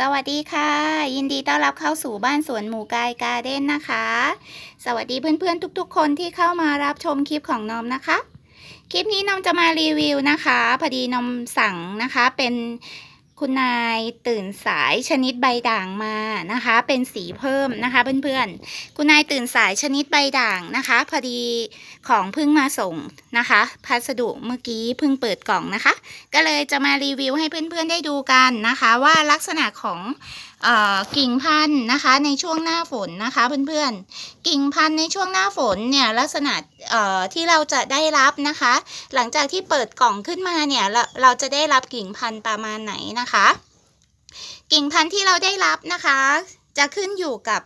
สวัสดีค่ะ ยินดีต้อนรับเข้าสู่บ้านสวนหมูกายการ์เด้นนะคะ สวัสดีเพื่อนๆทุกๆ คนที่เข้ามารับชมคลิปของนอมนะคะ คลิปนี้นอมจะมารีวิวนะคะพอดีนอมสั่งนะคะเป็น คุณนายตื่นสายชนิดใบด่างมานะคะ เป็นสีเพิ่มนะคะเพื่อนๆ คุณนายตื่นสายชนิดใบด่างนะคะ พอดีของเพิ่งมาส่งนะคะ พัสดุเมื่อกี้เพิ่งเปิดกล่องนะคะ ก็เลยจะมารีวิวให้เพื่อนๆได้ดูกันนะคะ ว่าลักษณะของ กิ่งพันธุ์นะคะในช่วงหน้าฝนนะคะเพื่อนๆ กิ่งพันธุ์ในช่วงหน้าฝนเนี่ยลักษณะที่เราจะได้รับนะคะ หลังจากที่เปิดกล่องขึ้นมาเนี่ยเราเราจะได้รับกิ่งพันธุ์ประมาณไหนนะคะ กิ่งพันธุ์ที่เราได้รับนะคะ จะขึ้นอยู่กับ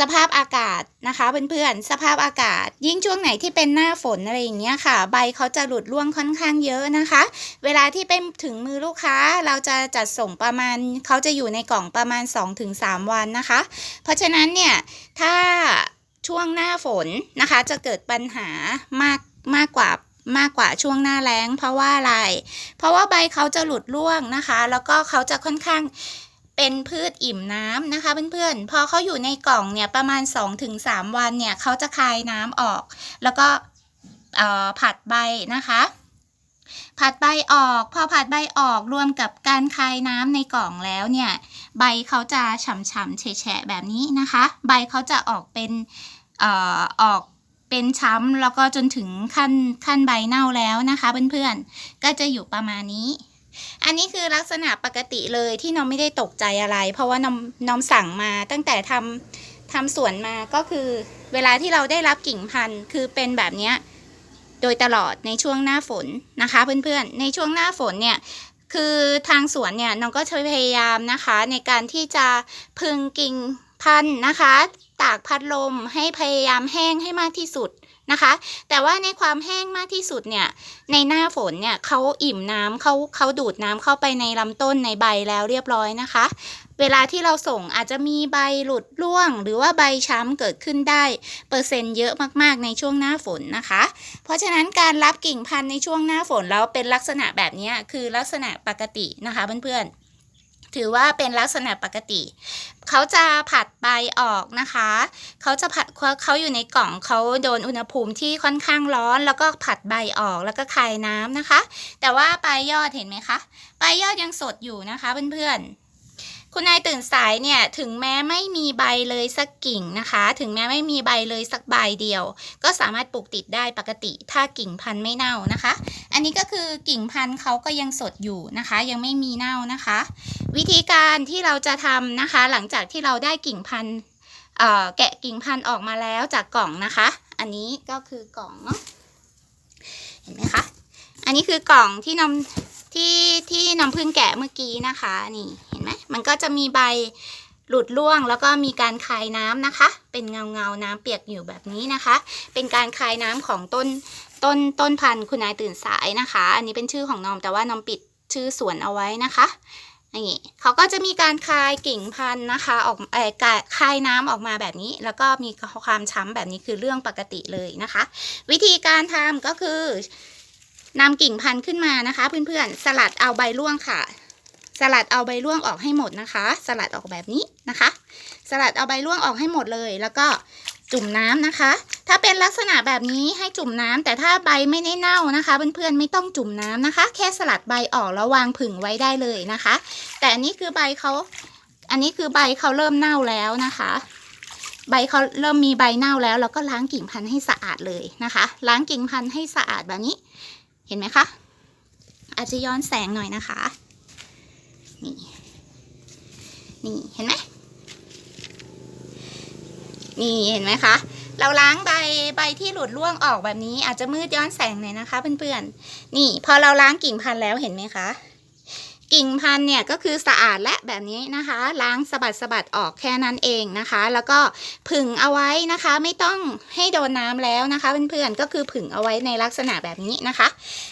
สภาพอากาศนะคะเพื่อนๆ สภาพอากาศ ยิ่งช่วงไหนที่เป็นหน้าฝนอะไรอย่างเงี้ยค่ะ ใบเขาจะหลุดร่วงค่อนข้างเยอะนะคะ เวลาที่เป็นถึงมือลูกค้าเราจะจัดส่งประมาณเขาจะอยู่ในกล่องประมาณ 2-3 วันนะคะ เพราะฉะนั้นเนี่ยถ้าช่วงหน้าฝนนะคะจะเกิดปัญหามากมากกว่ามากกว่าช่วงหน้าแล้งเพราะว่าอะไร เพราะว่าใบเขาจะหลุดร่วงนะคะ แล้วก็เขาจะค่อนข้าง เป็นพืชอิ่มน้ำนะคะเพื่อนๆ พอเขาอยู่ในกล่องเนี่ยประมาณ 2-3 วันเนี่ยเขาจะคายน้ำออก แล้วก็ผัดใบนะคะ ผัดใบออก พอผัดใบออกรวมกับการคายน้ำในกล่องแล้วเนี่ยใบเขาจะฉ่ำๆแฉะแบบนี้นะคะ ใบเขาจะออกเป็นออออกเป็นช้ำแล้วก็จนถึงขั้นขั้นใบเน่าแล้วนะคะเพื่อนๆ ก็จะอยู่ประมาณนี้ อันนี้คือลักษณะปกติเลยที่น้องไม่ได้ตกใจอะไร เพราะว่าน้องน้องสั่งมาตั้งแต่ทำทำสวนมาก็คือ เวลาที่เราได้รับกิ่งพันธุ์คือเป็นแบบเนี้ยโดยตลอดในช่วงหน้าฝนนะคะ เพื่อนๆ ในช่วงหน้าฝนเนี่ยคือทางสวนเนี่ยน้องก็พยายามนะคะ ในการที่จะพึงกิ่งพันธุ์นะคะ ตากพัดลมให้พยายามแห้งให้มากที่สุดนะคะ แต่ว่าในความแห้งมากที่สุดเนี่ยในหน้าฝนเนี่ยเขาอิ่มน้ำเขาเขาดูดน้ำเข้าไปในลำต้นในใบแล้วเรียบร้อยนะคะ เวลาที่เราส่งอาจจะมีใบหลุดร่วง หรือว่าใบช้ำเกิดขึ้นได้ เปอร์เซ็นต์เยอะมากๆในช่วงหน้าฝนนะคะ เพราะฉะนั้นการรับกิ่งพันธุ์ในช่วงหน้าฝนแล้วเป็นลักษณะแบบนี้คือลักษณะปกตินะคะเพื่อนๆ ถือว่าเป็นลักษณะปกติ เขาจะผัดใบออกนะคะ เขาจะผัดเขาอยู่ในกล่องเขาโดนอุณหภูมิที่ค่อนข้างร้อน แล้วก็ผัดใบออกแล้วก็คายน้ำนะคะ แต่ว่าปลายยอดเห็นไหมคะปลายยอดยังสดอยู่นะคะเพื่อนๆคุณนายตื่นสายเนี่ยถึงแม้ไม่มีใบเลยสักกิ่งนะคะ ถึงแม้ไม่มีใบเลยสักใบเดียว ก็สามารถปลูกติดได้ปกติ ถ้ากิ่งพันธุ์ไม่เน่านะคะ อันนี้ก็คือกิ่งพันธุ์เขาก็ยังสดอยู่นะคะ ยังไม่มีเน่านะคะ วิธีการที่เราจะทำนะคะ หลังจากที่เราได้กิ่งพันธุ์เอ่อแกะกิ่งพันธุ์ออกมาแล้วจากกล่องนะคะ อันนี้ก็คือกล่องเนาะเห็นไหมคะอันนี้คือกล่องที่นำที่ที่นำพึ่งแกะเมื่อกี้นะคะนี่เห็นไหมมันก็จะมีใบหลุดร่วงแล้วก็มีการคายน้ำนะคะ เป็นเงาเงาน้ำเปียกอยู่แบบนี้นะคะ เป็นการคายน้ำของต้นต้นต้นพันธุ์คุณนายตื่นสายนะคะ อันนี้เป็นชื่อของนอมแต่ว่านอมปิดชื่อสวนเอาไว้นะคะ นี่เขาก็จะมีการคายกิ่งพันธุ์นะคะ ออกเอ่อคายน้ำออกมาแบบนี้ แล้วก็มีความช้ำแบบนี้คือเรื่องปกติเลยนะคะ วิธีการทำก็คือนำกิ่งพันธุ์ขึ้นมานะคะ เพื่อนๆสลัดเอาใบร่วงค่ะ สลัดเอาใบร่วงออกให้หมดนะคะ สลัดออกแบบนี้นะคะ สลัดเอาใบร่วงออกให้หมดเลย แล้วก็จุ่มน้ำนะคะ ถ้า เป็นลักษณะแบบนี้ให้จุ่มน้ำแต่ถ้าใบไม่ได้เน่านะคะ เพื่อนๆไม่ต้องจุ่มน้ำนะคะ แค่สลัดใบออกแล้ววางผึ่งไว้ได้เลยนะคะ แต่อันนี้คือใบเขาอันนี้คือใบเขาเริ่มเน่าแล้วนะคะ ใบเขาเริ่มมีใบเน่าแล้วเราก็ล้างกิ่งพันธุ์ให้สะอาดเลยนะคะ ล้างกิ่งพันธุ์ให้สะอาดแบบนี้ เห็นไหมคะ อาจจะย้อนแสงหน่อยนะคะ นี่ นี่เห็นไหมนี่เห็นไหมคะ เราล้างใบใบที่หลุดร่วงออกแบบนี้ อาจจะมืดย้อนแสงหน่อยนะคะเพื่อนๆ นี่พอเราล้างกิ่งพันธุ์แล้วเห็นไหมคะ กิ่งพันธุ์เนี่ยก็คือสะอาดและแบบนี้นะคะ ล้างสะบัดสะบัดออกแค่นั้นเองนะคะ แล้วก็ผึ่งเอาไว้นะคะ ไม่ต้องให้โดนน้ำแล้วนะคะเพื่อนๆก็คือผึ่งเอาไว้ในลักษณะแบบนี้นะคะ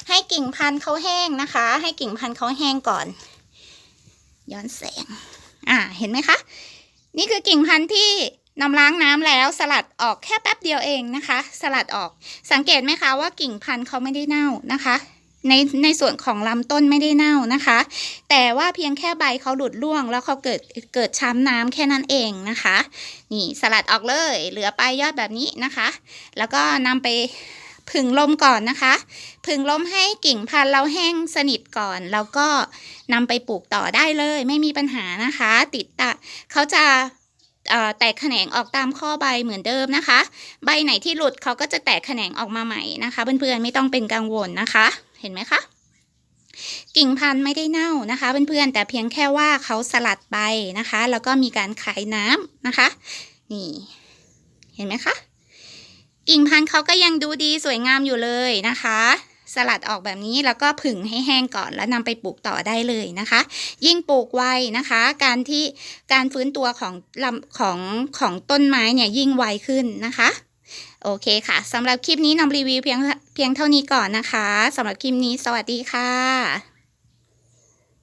ให้กิ่งพันธุ์เขาแห้งนะคะ ให้กิ่งพันธุ์เขาแห้งก่อน ย้อนแสง อ่าเห็นไหมคะ นี่คือกิ่งพันธุ์ที่ นำล้างน้ำแล้วสลัดออกแค่แป๊บเดียวเองนะคะ สลัดออก สังเกตไหมคะว่ากิ่งพันธุ์เขาไม่ได้เน่านะคะ ในในส่วนของลำต้นไม่ได้เน่านะคะ แต่ว่าเพียงแค่ใบเขาหลุดร่วง แล้วเขาเกิดเกิดช้ำน้ำแค่นั้นเองนะคะ นี่สลัดออกเลย เหลือปลายยอดแบบนี้นะคะ แล้วก็นำไปผึ่งลมก่อนนะคะ ผึ่งลมให้กิ่งพันธุ์เราแห้งสนิทก่อน แล้วก็นำไปปลูกต่อได้เลย ไม่มีปัญหานะคะ ติดตะเขาจะ แตกแขนงออกตามข้อใบเหมือนเดิมนะคะ ใบไหนที่หลุดเขาก็จะแตกแขนงออกมาใหม่นะคะ เพื่อนๆไม่ต้องเป็นกังวลนะคะ เห็นไหมคะกิ่งพันธุ์ไม่ได้เน่านะคะเพื่อนๆแต่เพียงแค่ว่าเขาสลัดไปนะคะ แล้วก็มีการขายน้ำนะคะ นี่เห็นไหมคะกิ่งพันธุ์เขาก็ยังดูดีสวยงามอยู่เลยนะคะ สลัดออกแบบนี้แล้วก็ผึ่งให้แห้งก่อนแล้วนำไปปลูกต่อได้เลยนะคะ ยิ่งปลูกไวนะคะ การที่การฟื้นตัวของลำของของต้นไม้เนี่ยยิ่งไวขึ้นนะคะ โอเคค่ะสำหรับคลิปนี้นำรีวิวเพียงเพียงเท่านี้ก่อนนะคะสำหรับคลิปนี้สวัสดีค่ะ